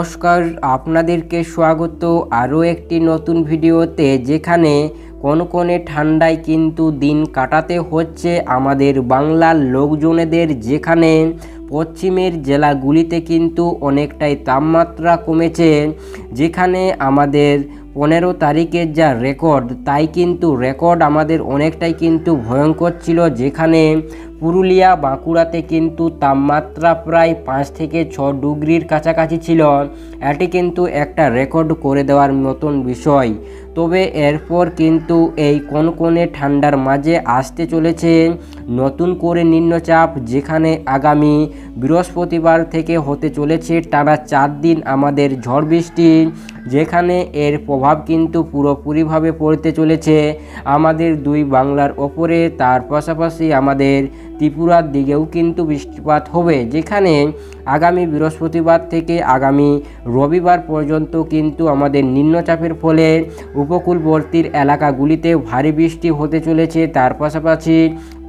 নমস্কার, আপনাদেরকে স্বাগত আরও একটি নতুন ভিডিওতে যেখানে কনকনে ঠান্ডায় কিন্তু দিন কাটাতে হচ্ছে আমাদের বাংলার লোকজনেদের, যেখানে পশ্চিমের জেলাগুলিতে কিন্তু অনেকটাই তাপমাত্রা কমেছে, যেখানে আমাদের পনেরো তারিখের যা রেকর্ড, তাই কিন্তু রেকর্ড আমাদের অনেকটাই কিন্তু ভয়ঙ্কর ছিল, যেখানে পুরুলিয়া বাঁকুড়াতে কিন্তু তাপমাত্রা প্রায় পাঁচ থেকে ছ ডিগ্রির কাছাকাছি ছিল। এটি কিন্তু একটা রেকর্ড করে দেওয়ার মতন বিষয়। তবে এরপর কিন্তু এই কনকনে ঠান্ডার মাঝে আসতে চলেছে নতুন করে নিম্নচাপ, যেখানে আগামী বৃহস্পতিবার থেকে হতে চলেছে টানা চার দিন আমাদের ঝড় বৃষ্টি। যেখানে এর প্রভাব কিন্তু পুরোপুরিভাবে পড়তে চলেছে আমাদের দুই বাংলার ওপরে। তার পাশাপাশি আমাদের ত্রিপুরার দিকেও কিন্তু বৃষ্টিপাত হবে, যেখানে আগামী বৃহস্পতিবার থেকে আগামী রবিবার পর্যন্ত কিন্তু আমাদের নিম্নচাপের ফলে উপকূলবর্তীর এলাকাগুলিতে ভারী বৃষ্টি হতে চলেছে। তার পাশাপাশি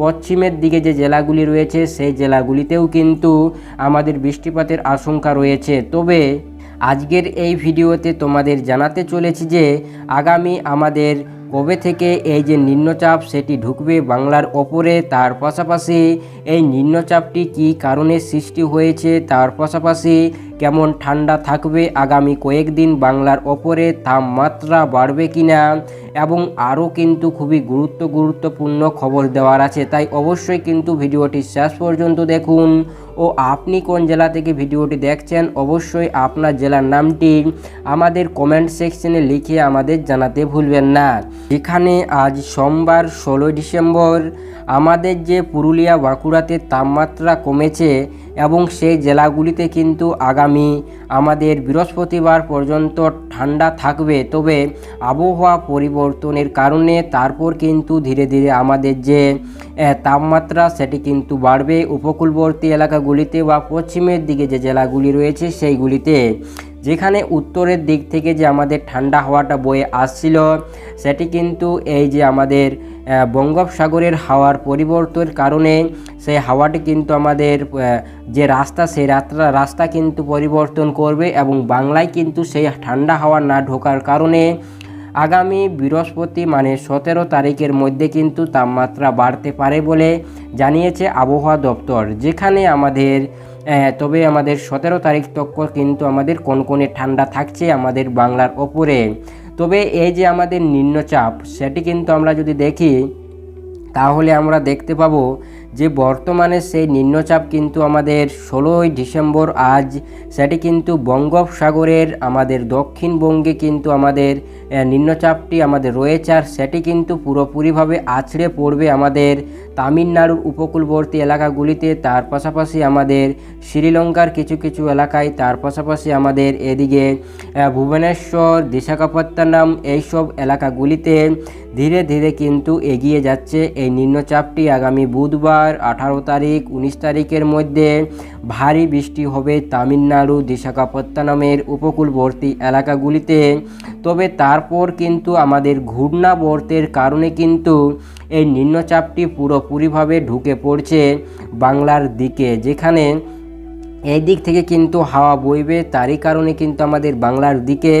পশ্চিমের দিকে যে জেলাগুলি রয়েছে, সেই জেলাগুলিতেও কিন্তু আমাদের বৃষ্টিপাতের আশঙ্কা রয়েছে। তবে আজকের এই ভিডিওতে তোমাদের জানাতে চলেছি যে আগামী আমাদের কবে থেকে এই যে নিম্নচাপ সেটি ঢুকবে বাংলার ওপরে, তার পাশাপাশি এই নিম্নচাপটি কী কারণে সৃষ্টি হয়েছে, তার পাশাপাশি কেমন ঠান্ডা থাকবে আগামী কয়েকদিন বাংলার ওপরে, তাপমাত্রা বাড়বে কিনা এবং আরও কিন্তু খুবই গুরুত্ব গুরুত্বপূর্ণ খবর দেওয়ার আছে। তাই অবশ্যই কিন্তু ভিডিওটি শেষ পর্যন্ত দেখুন। ও আপনি কোন জেলা থেকে ভিডিওটি দেখছেন, অবশ্যই আপনার জেলার নামটি আমাদের কমেন্ট সেকশনে লিখে আমাদের জানাতে ভুলবেন না। এখানে আজ সোমবার ষোলোই ডিসেম্বর, আমাদের যে পুরুলিয়া বাঁকুড়াতে তাপমাত্রা কমেছে এবং সেই জেলাগুলিতে কিন্তু আগামী আমাদের বৃহস্পতিবার পর্যন্ত ঠান্ডা থাকবে। তবে আবহাওয়া পরিবর্তনের কারণে তারপর কিন্তু ধীরে ধীরে আমাদের যে তাপমাত্রা সেটি কিন্তু বাড়বে। উপকূলবর্তী এলাকাগুলিতে বা পশ্চিমের দিকে যে জেলাগুলি রয়েছে সেইগুলিতে। যেখানে উত্তরের দিক থেকে যে আমাদের ঠান্ডা হাওয়াটা বয়ে আসছিল, সেটি কিন্তু এই যে আমাদের বঙ্গোপসাগরের হাওয়ার পরিবর্তনের কারণে সেই হাওয়াটি কিন্তু আমাদের যে রাস্তা, সেই রাস্তা রাস্তা কিন্তু পরিবর্তন করবে এবং বাংলায় কিন্তু সেই ঠান্ডা হাওয়া না ঢোকার কারণে আগামী বৃহস্পতি মানে সতেরো তারিখের মধ্যে কিন্তু তাপমাত্রা বাড়তে পারে বলে জানিয়েছে আবহাওয়া দপ্তর। যেখানে আমাদের তবে আমাদের সতেরো তারিখ তক কিন্তু আমাদের কনকনে ঠান্ডা থাকছে আমাদের বাংলার ওপরে। তবে এই যে আমাদের নিম্নচাপ, সেটি কিন্তু আমরা যদি দেখি, তাহলে আমরা দেখতে পাবো যে বর্তমানে সেই নিম্নচাপ কিন্তু আমাদের ষোলোই ডিসেম্বর আজ, সেটি কিন্তু বঙ্গোপসাগরের আমাদের দক্ষিণবঙ্গে কিন্তু আমাদের নিম্নচাপটি আমাদের রয়েছে আর সেটি কিন্তু পুরোপুরিভাবে আছড়ে পড়বে আমাদের তামিলনাড়ুর উপকূলবর্তী এলাকাগুলিতে। তার পাশাপাশি আমাদের শ্রীলঙ্কার কিছু কিছু এলাকায়, তার পাশাপাশি আমাদের এদিকে ভুবনেশ্বর, বিশাখাপত্তনম এইসব এলাকাগুলিতে ধীরে ধীরে কিন্তু এগিয়ে যাচ্ছে এই নিম্নচাপটি। আগামী বুধবার আঠারো তারিখ, উনিশ তারিখের মধ্যে ভারী বৃষ্টি হবে তামিলনাড়ু, বিশাখাপত্তনমের উপকূলবর্তী এলাকাগুলিতে। তবে তারপর কিন্তু আমাদের ঘূর্ণাবর্তের কারণে কিন্তু এই নিম্নচাপটি পুরোপুরিভাবে ঢুকে পড়ছে বাংলার দিকে। যেখানে এই দিক থেকে কিন্তু হাওয়া বইবে, তারই কারণে কিন্তু আমাদের বাংলার দিকে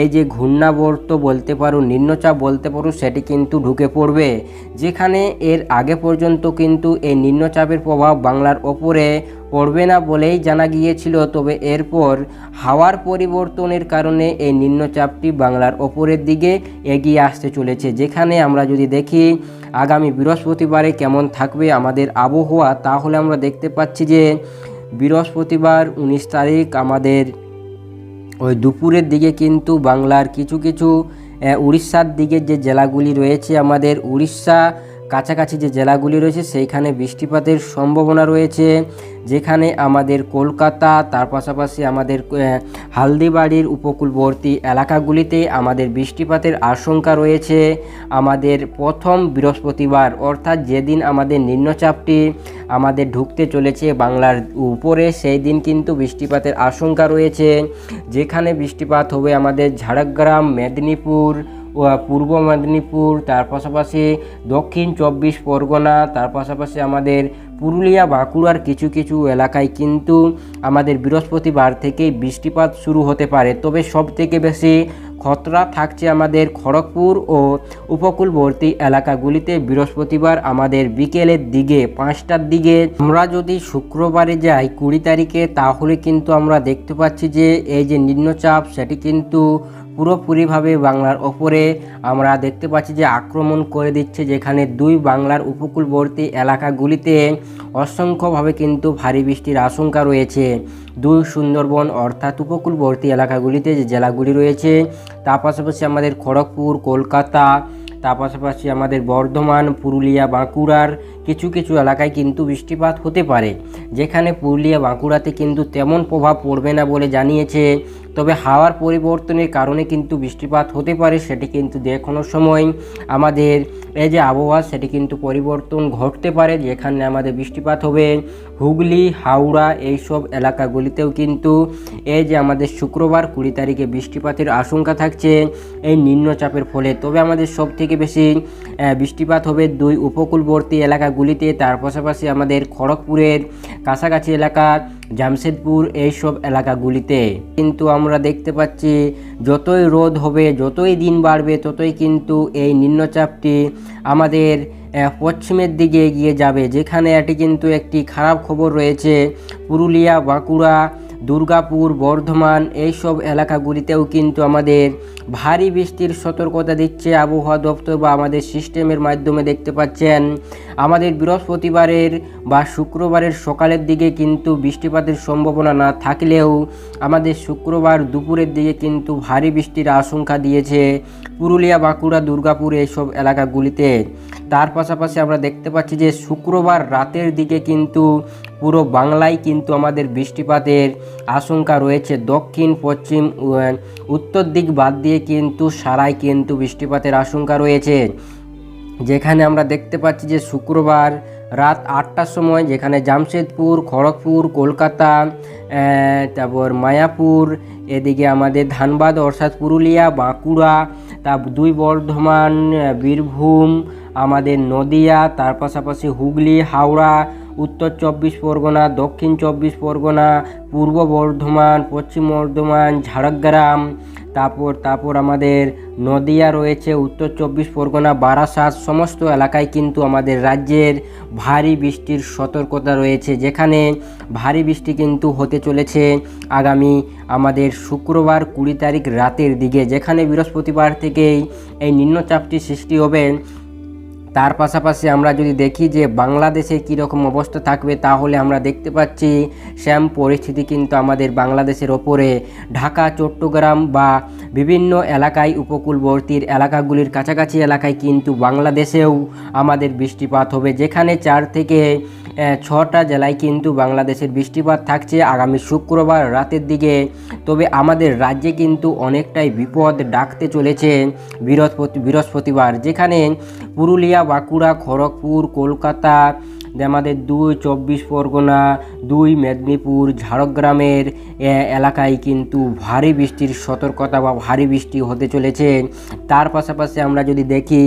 এই যে ঘূর্ণাবর্ত বলতে পারো, নিম্নচাপ বলতে পারো, সেটি কিন্তু ঢুকে পড়বে। যেখানে এর আগে পর্যন্ত কিন্তু এই নিম্নচাপের প্রভাব বাংলার ওপরে পড়বে না বলেই জানা গিয়েছিল, তবে এরপর হাওয়ার পরিবর্তনের কারণে এই নিম্নচাপটি বাংলার ওপরের দিকে এগিয়ে আসতে চলেছে। যেখানে আমরা যদি দেখি, আগামী বৃহস্পতিবারে কেমন থাকবে আমাদের আবহাওয়া, তাহলে আমরা দেখতে পাচ্ছি যে বৃহস্পতিবার উনিশ তারিখ আমাদের ওই দুপুরের দিকে কিন্তু বাংলার কিছু কিছু উড়িষ্যার দিকে যে জেলাগুলি রয়েছে আমাদের উড়িষ্যা কাছাকাছি যে জেলাগুলি রয়েছে, সেইখানে বৃষ্টিপাতের সম্ভাবনা রয়েছে, যেখানে আমাদের কলকাতা, তার পাশাপাশি আমাদের হালদিবাড়ির উপকূলবর্তী এলাকাগুলিতে আমাদের বৃষ্টিপাতের আশঙ্কা রয়েছে। আমাদের প্রথম বৃহস্পতিবার, অর্থাৎ যেদিন আমাদের নিম্নচাপটি আমাদের ঢুকতে চলেছে বাংলার উপরে, সেই দিন কিন্তু বৃষ্টিপাতের আশঙ্কা রয়েছে। যেখানে বৃষ্টিপাত হবে আমাদের ঝাড়গ্রাম, মেদিনীপুর পূর্ব মেদিনীপুর, তার পাশাপাশি দক্ষিণ চব্বিশ পরগনা, তার পাশাপাশি আমাদের পুরুলিয়া, বাঁকুড়ার কিছু কিছু এলাকায় কিন্তু আমাদের বৃহস্পতিবার থেকেই বৃষ্টিপাত শুরু হতে পারে। তবে সব থেকে বেশি খতরা থাকছে আমাদের খড়গপুর ও উপকূলবর্তী এলাকাগুলিতে বৃহস্পতিবার আমাদের বিকেলের দিকে, পাঁচটার দিকে। আমরা যদি শুক্রবারে যাই কুড়ি তারিখে, তাহলে কিন্তু আমরা দেখতে পাচ্ছি যে এই যে নিম্নচাপ, সেটি কিন্তু পুরোপুরিভাবে বাংলার ওপরে আমরা দেখতে পাচ্ছি যে আক্রমণ করে দিচ্ছে যেখানে দুই বাংলার উপকূলবর্তী এলাকাগুলিতে অসংখ্যভাবে কিন্তু ভারী বৃষ্টির আশঙ্কা রয়েছে। দুই সুন্দরবন অর্থাৎ উপকূলবর্তী এলাকাগুলিতে যে জেলাগুলি রয়েছে, তার পাশাপাশি আমাদের খড়গপুর, কলকাতা, তার পাশাপাশি আমাদের বর্ধমান, পুরুলিয়া, বাঁকুড়ার কিছু কিছু এলাকায় কিন্তু বৃষ্টিপাত হতে পারে, যেখানে পুরুলিয়া, বাঁকুড়াতে কিন্তু তেমন প্রভাব পড়বে না বলে জানিয়েছে তবে হাওয়ার পরিবর্তনের কারণে কিন্তু বৃষ্টিপাত হতে পারে, সেটি কিন্তু যে কোনো সময় আমাদের এই যে আবহাওয়া, সেটি কিন্তু পরিবর্তন ঘটতে পারে, যেখানে আমাদের বৃষ্টিপাত হবে। হুগলি, হাওড়া এইসব এলাকাগুলিতেও কিন্তু এই যে আমাদের শুক্রবার কুড়ি তারিখে বৃষ্টিপাতের আশঙ্কা থাকছে, এই নিম্নচাপের ফলে। তবে আমাদের সব থেকে বেশি বৃষ্টিপাত হবে দুই উপকূলবর্তী এলাকাগুলিতে, তার পাশাপাশি আমাদের খড়গপুরের কাছাকাছি এলাকা জামশেদপুর এইসব এলাকাগুলিতে। কিন্তু আমরা দেখতে পাচ্ছি, যতই রোদ হবে, যতই দিন বাড়বে, ততই কিন্তু এই নিম্নচাপটি আমাদের পশ্চিমের দিকে এগিয়ে যাবে। যেখানে এটি কিন্তু একটি খারাপ খবর রয়েছে। পুরুলিয়া, বাঁকুড়া, দুর্গাপুর, বর্ধমান এইসব এলাকাগুলিতেও কিন্তু আমাদের ভারী বৃষ্টির সতর্কতা দিচ্ছে আবহাওয়া দপ্তর বা আমাদের সিস্টেমের মাধ্যমে দেখতে পাচ্ছেন। আমাদের বৃহস্পতিবারের বা শুক্রবারের সকালের দিকে কিন্তু বৃষ্টিপাতের সম্ভাবনা না থাকলেও আমাদের শুক্রবার দুপুরের দিকে কিন্তু ভারী বৃষ্টির আশঙ্কা দিয়েছে পুরুলিয়া, বাঁকুড়া, দুর্গাপুর এইসব এলাকাগুলিতে। তার পাশাপাশি আমরা দেখতে পাচ্ছি যে শুক্রবার রাতের দিকে কিন্তু পুরো বাংলায় কিন্তু আমাদের বৃষ্টিপাতের আশঙ্কা রয়েছে। দক্ষিণ, পশ্চিম উত্তর দিক বাদ দিয়ে কিন্তু সারাই কিন্তু বৃষ্টিপাতের আশঙ্কা রয়েছে। যেখানে আমরা দেখতে পাচ্ছি যে শুক্রবার রাত আটটার সময় যেখানে জামশেদপুর, খড়গপুর, কলকাতা তারপর মায়াপুর, এদিকে আমাদের ধানবাদ, অর্থাৎ পুরুলিয়া, বাঁকুড়া, তা দুই বর্ধমান বীরভূম, আমাদের নদিয়া, তার পাশাপাশি হুগলি, হাওড়া, উত্তর চব্বিশ পরগনা, দক্ষিণ চব্বিশ পরগনা, পূর্ব বর্ধমান, পশ্চিম বর্ধমান, ঝাড়গ্রাম তারপর তারপর আমাদের নদিয়া রয়েছে, উত্তর চব্বিশ পরগনা, বারাসাত, সমস্ত এলাকায় কিন্তু আমাদের রাজ্যের ভারী বৃষ্টির সতর্কতা রয়েছে। যেখানে ভারী বৃষ্টি কিন্তু হতে চলেছে আগামী আমাদের শুক্রবার কুড়ি তারিখ রাতের দিকে, যেখানে বৃহস্পতিবার থেকেই এই নিম্নচাপটি সৃষ্টি হবে। তার পাশাপাশি আমরা যদি দেখি যে বাংলাদেশে কীরকম অবস্থা থাকবে, তাহলে আমরা দেখতে পাচ্ছি শ্যাম পরিস্থিতি কিন্তু আমাদের বাংলাদেশের ওপরে। ঢাকা, চট্টগ্রাম বা বিভিন্ন এলাকায় উপকূলবর্তীর এলাকাগুলির কাছাকাছি এলাকায় কিন্তু বাংলাদেশেও আমাদের বৃষ্টিপাত হবে, যেখানে চার থেকে ছটা জেলায় কিন্তু বাংলাদেশের বৃষ্টিপাত থাকছে আগামী শুক্রবার রাতের দিকে। তবে আমাদের রাজ্যে কিন্তু অনেকটাই বিপদ ডাকতে চলেছে বৃহস্পতি, বৃহস্পতিবার, যেখানে পুরুলিয়া, বাঁকুড়া, খড়গপুর, কলকাতা আমাদের দুই, চব্বিশ পরগনা, দুই মেদিনীপুর, ঝাড়গ্রামের এলাকায় কিন্তু ভারী বৃষ্টির সতর্কতা বা ভারী বৃষ্টি হতে চলেছে। তার পাশাপাশি আমরা যদি দেখি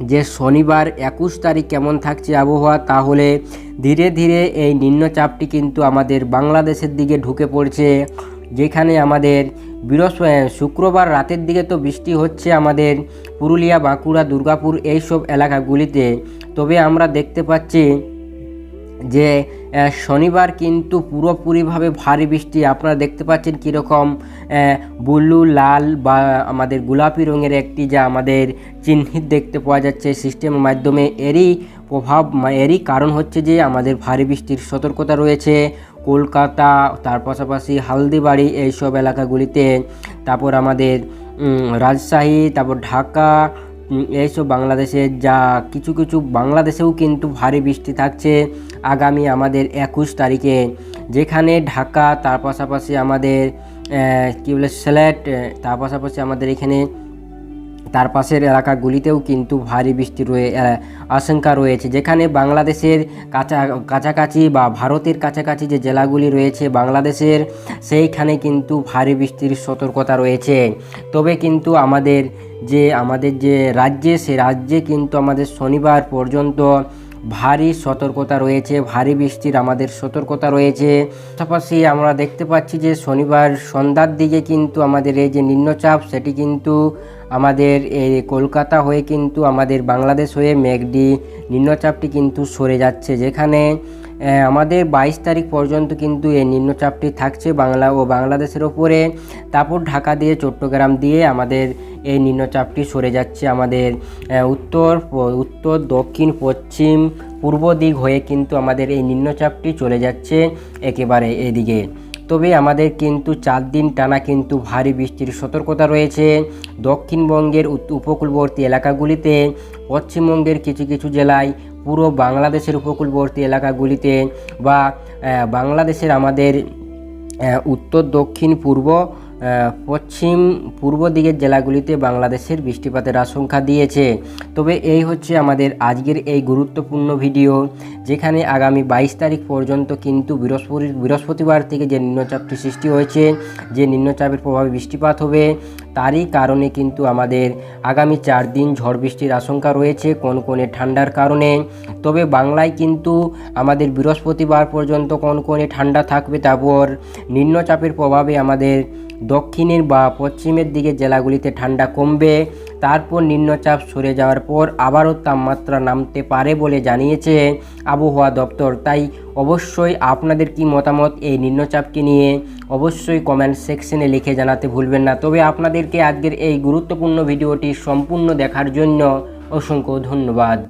যে শনিবার একুশ তারিখ কেমন থাকছে আবহাওয়া, তাহলে ধীরে ধীরে এই নিম্নচাপটি কিন্তু আমাদের বাংলাদেশের দিকে ঢুকে পড়ছে। যেখানে আমাদের বৃহস্পতি শুক্রবার রাতের দিকে তো বৃষ্টি হচ্ছে আমাদের পুরুলিয়া, বাঁকুড়া, দুর্গাপুর এইসব এলাকাগুলিতে। তবে আমরা দেখতে পাচ্ছি যে শনিবার কিন্তু পুরোপুরিভাবে ভারী বৃষ্টি। আপনারা দেখতে পাচ্ছেন কীরকম ব্লু, লাল বা আমাদের গোলাপি রঙের একটি যা আমাদের চিহ্নিত দেখতে পাওয়া যাচ্ছে সিস্টেমের মাধ্যমে। এরই প্রভাব এরই কারণ হচ্ছে যে আমাদের ভারী বৃষ্টির সতর্কতা রয়েছে। কলকাতা, তার পাশাপাশি হালদিবাড়ি এইসব এলাকাগুলিতে, তারপর আমাদের রাজশাহী, তারপর ঢাকা এইসব বাংলাদেশের যা কিছু কিছু বাংলাদেশেও কিন্তু ভারী বৃষ্টি থাকছে। আগামী আমাদের একুশ তারিখে, যেখানে ঢাকা, তার পাশাপাশি আমাদের কী বলে, সিলেট তার পাশাপাশি আমাদের এখানে, তার পাশের এলাকাগুলিতেও কিন্তু ভারী বৃষ্টি রয়ে আশঙ্কা রয়েছে। যেখানে বাংলাদেশের কাছা কাছাকাছি বা ভারতের কাছাকাছি যে জেলাগুলি রয়েছে বাংলাদেশের, সেইখানে কিন্তু ভারী বৃষ্টির সতর্কতা রয়েছে। তবে কিন্তু আমাদের যে আমাদের যে রাজ্যে, সে রাজ্যে কিন্তু আমাদের শনিবার পর্যন্ত ভারী সতর্কতা রয়েছে, ভারী বৃষ্টির আমাদের সতর্কতা রয়েছে। পাশাপাশি আমরা দেখতে পাচ্ছি যে শনিবার সন্ধ্যার দিকে কিন্তু আমাদের এই যে নিম্নচাপ, সেটি কিন্তু আমাদের এই কলকাতা হয়ে কিন্তু আমাদের বাংলাদেশ হয়ে মেঘডি নিম্নচাপটি কিন্তু সরে যাচ্ছে, যেখানে আমাদের বাইশ তারিখ পর্যন্ত কিন্তু এই নিম্নচাপটি থাকছে বাংলা ও বাংলাদেশের ওপরে। তারপর ঢাকা দিয়ে, চট্টগ্রাম দিয়ে আমাদের এই নিম্নচাপটি সরে যাচ্ছে আমাদের উত্তর উত্তর, দক্ষিণ, পশ্চিম, পূর্ব দিক হয়ে কিন্তু আমাদের এই নিম্নচাপটি চলে যাচ্ছে একেবারে এদিকে। তবে আমাদের কিন্তু চার দিন টানা কিন্তু ভারী বৃষ্টির সতর্কতা রয়েছে। দক্ষিণবঙ্গের উপকূলবর্তী এলাকাগুলিতে, পশ্চিমবঙ্গের কিছু কিছু জেলায় পুরো বাংলাদেশের উপকূলবর্তী এলাকাগুলিতে বা বাংলাদেশের আমাদের উত্তর, দক্ষিণ, পূর্ব পশ্চিম, পূর্ব দিকের জেলাগুলিতে বাংলাদেশের বৃষ্টিপাতের আশঙ্কা দিয়েছে। তবে এই হচ্ছে আমাদের আজকের এই গুরুত্বপূর্ণ ভিডিও, যেখানে আগামী বাইশ তারিখ পর্যন্ত কিন্তু বৃহস্পতি, বৃহস্পতিবার থেকে যে নিম্নচাপটি সৃষ্টি হয়েছে, যে নিম্নচাপের প্রভাবে বৃষ্টিপাত হবে তারই কারণে কিন্তু আমাদের আগামী চার দিন ঝড় বৃষ্টির আশঙ্কা রয়েছে, কোন কোনে ঠান্ডার কারণে। তবে বাংলায় কিন্তু আমাদের বৃহস্পতিবার পর্যন্ত কোন কোনে ঠান্ডা থাকবে তারপর নিম্নচাপের প্রভাবে আমাদের দক্ষিণের বা পশ্চিমের দিকে জেলাগুলিতে ঠান্ডা কমবে। তারপর নিম্নচাপ সরে যাওয়ার পর আবারও তাপমাত্রা নামতে পারে বলে জানিয়েছে আবহাওয়া দপ্তর। তাই অবশ্যই আপনাদের কি মতামত এই নিম্নচাপকে নিয়ে? অবশ্যই কমেন্ট সেকশনে লিখে জানাতে ভুলবেন না। তবে আপনাদেরকে আজকের এই গুরুত্বপূর্ণ ভিডিওটি সম্পূর্ণ দেখার জন্য অসংখ্য ধন্যবাদ।